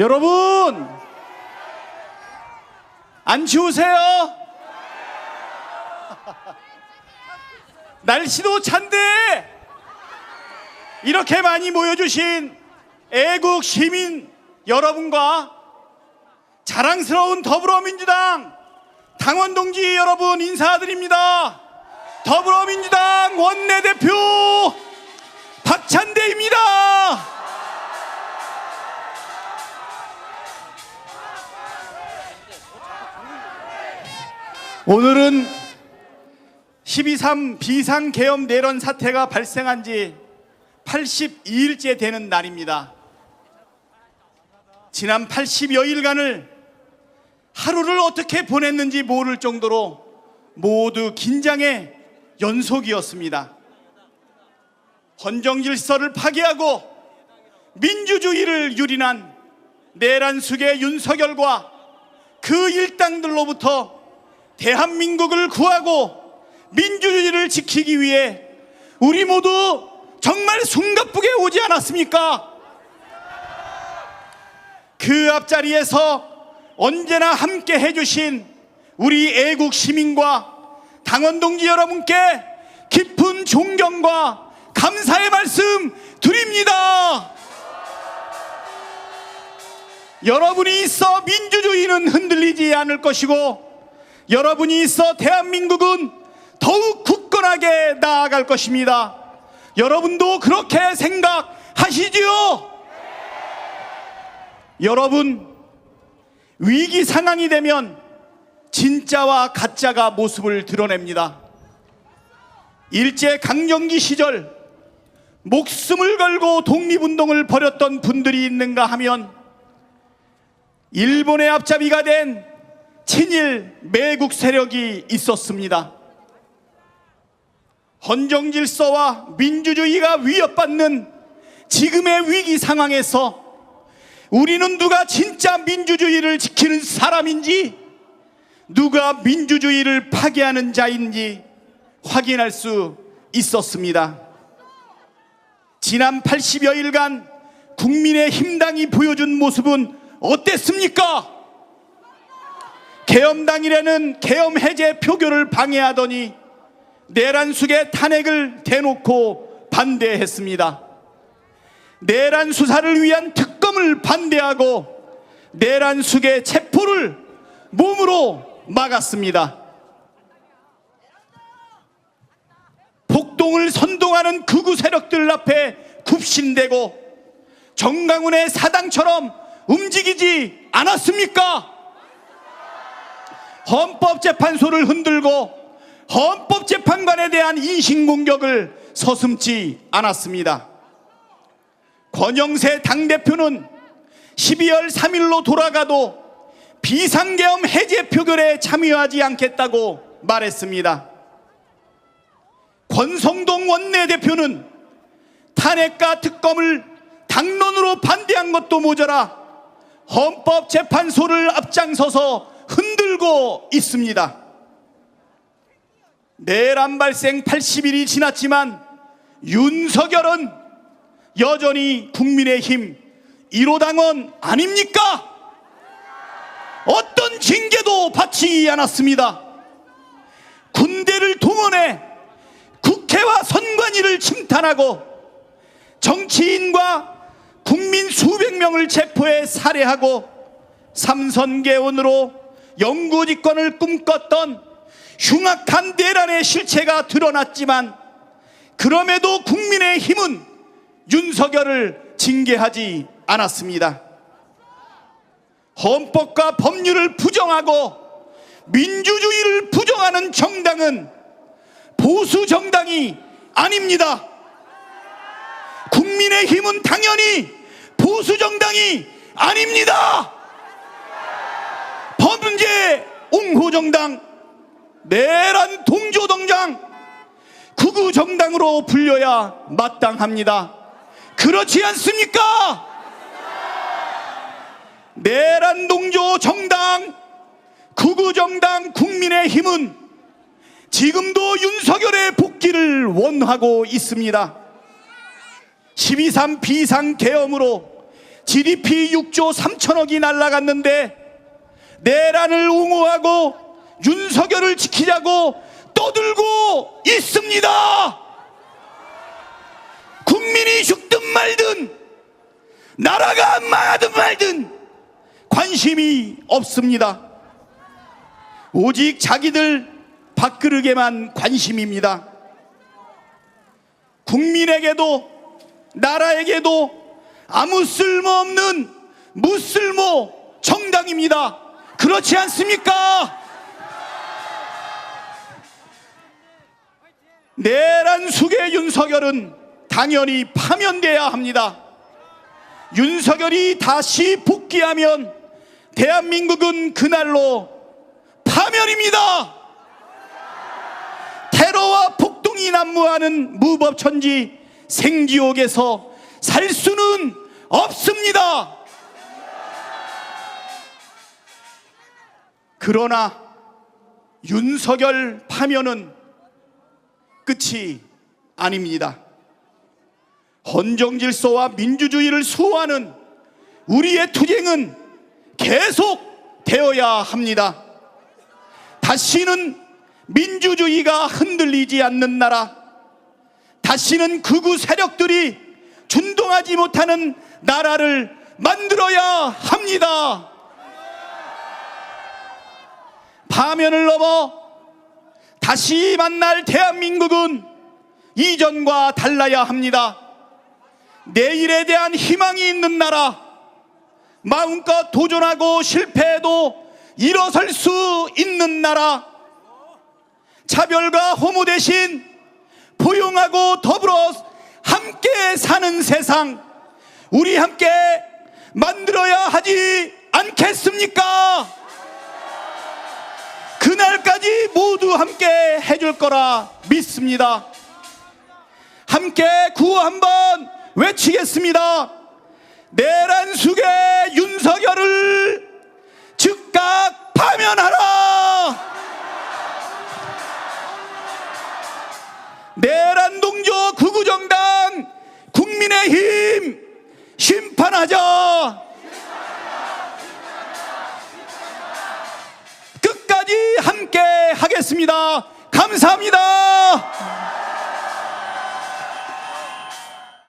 여러분 안 추우세요? 날씨도 찬데 이렇게 많이 모여주신 애국 시민 여러분과 자랑스러운 더불어민주당 당원 동지 여러분 인사드립니다. 더불어민주당 원내대표 박찬대입니다. 오늘은 12.3 비상계엄 내란 사태가 발생한 지 82일째 되는 날입니다. 지난 80여일간을 하루를 어떻게 보냈는지 모를 정도로 모두 긴장의 연속이었습니다. 헌정 질서를 파괴하고 민주주의를 유린한 내란숙의 윤석열과 그 일당들로부터 대한민국을 구하고 민주주의를 지키기 위해 우리 모두 정말 숨가쁘게 오지 않았습니까? 그 앞자리에서 언제나 함께 해주신 우리 애국 시민과 당원 동지 여러분께 깊은 존경과 감사의 말씀 드립니다. 여러분이 있어 민주주의는 흔들리지 않을 것이고 여러분이 있어 대한민국은 더욱 굳건하게 나아갈 것입니다. 여러분도 그렇게 생각하시지요? 여러분, 위기 상황이 되면 진짜와 가짜가 모습을 드러냅니다. 일제 강점기 시절 목숨을 걸고 독립운동을 벌였던 분들이 있는가 하면 일본의 앞잡이가 된 친일 매국 세력이 있었습니다. 헌정 질서와 민주주의가 위협받는 지금의 위기 상황에서 우리는 누가 진짜 민주주의를 지키는 사람인지 누가 민주주의를 파괴하는 자인지 확인할 수 있었습니다. 지난 80여일간 국민의 힘당이 보여준 모습은 어땠습니까? 계엄당이라는 계엄 해제 표결을 방해하더니 내란숙의 탄핵을 대놓고 반대했습니다. 내란 수사를 위한 특검을 반대하고 내란숙의 체포를 몸으로 막았습니다. 폭동을 선동하는 극우 세력들 앞에 굽신대고 정강훈의 사당처럼 움직이지 않았습니까? 헌법재판소를 흔들고 헌법재판관에 대한 인신공격을 서슴지 않았습니다. 권영세 당대표는 12월 3일로 돌아가도 비상계엄 해제 표결에 참여하지 않겠다고 말했습니다. 권성동 원내대표는 탄핵과 특검을 당론으로 반대한 것도 모자라 헌법재판소를 앞장서서 흔들고 있습니다. 내란 발생 80일이 지났지만 윤석열은 여전히 국민의힘 1호 당원 아닙니까? 어떤 징계도 받지 않았습니다. 군대를 동원해 국회와 선관위를 침탈하고 정치인과 국민 수백 명을 체포해 살해하고 삼선개원으로 영구집권을 꿈꿨던 흉악한 내란의 실체가 드러났지만 그럼에도 국민의 힘은 윤석열을 징계하지 않았습니다. 헌법과 법률을 부정하고 민주주의를 부정하는 정당은 보수 정당이 아닙니다. 국민의 힘은 당연히 보수 정당이 아닙니다. 범죄 옹호 정당, 내란 동조 정당, 극우 정당으로 불려야 마땅합니다. 그렇지 않습니까? 내란 동조 정당, 극우 정당 국민의 힘은 지금도 윤석열의 복귀를 원하고 있습니다. 12.3 비상계엄으로 GDP 6조 3천억이 날라갔는데 내란을 옹호하고 윤석열을 지키자고 떠들고 있습니다. 국민이 죽든 말든 나라가 망하든 말든 관심이 없습니다. 오직 자기들 밥그릇에만 관심입니다. 국민에게도 나라에게도 아무 쓸모없는 무쓸모 정당입니다. 그렇지 않습니까? 내란 숙의 윤석열은 당연히 파면돼야 합니다. 윤석열이 다시 복귀하면 대한민국은 그날로 파멸입니다. 테러와 폭동이 난무하는 무법천지 생지옥에서 살 수는 없습니다. 그러나 윤석열 파면은 끝이 아닙니다. 헌정 질서와 민주주의를 수호하는 우리의 투쟁은 계속 되어야 합니다. 다시는 민주주의가 흔들리지 않는 나라, 다시는 극우 세력들이 준동하지 못하는 나라를 만들어야 합니다. 파면을 넘어 다시 만날 대한민국은 이전과 달라야 합니다. 내일에 대한 희망이 있는 나라, 마음껏 도전하고 실패해도 일어설 수 있는 나라, 차별과 호모 대신 포용하고 더불어 함께 사는 세상, 우리 함께 만들어야 하지 않겠습니까? 그날까지 모두 함께 해줄 거라 믿습니다. 함께 구호 한번 외치겠습니다. 내란 숙의 윤석열을 즉각 파면하라! 내란 동조 구구정당 국민의힘 심판하자! 함께 하겠습니다. 감사합니다.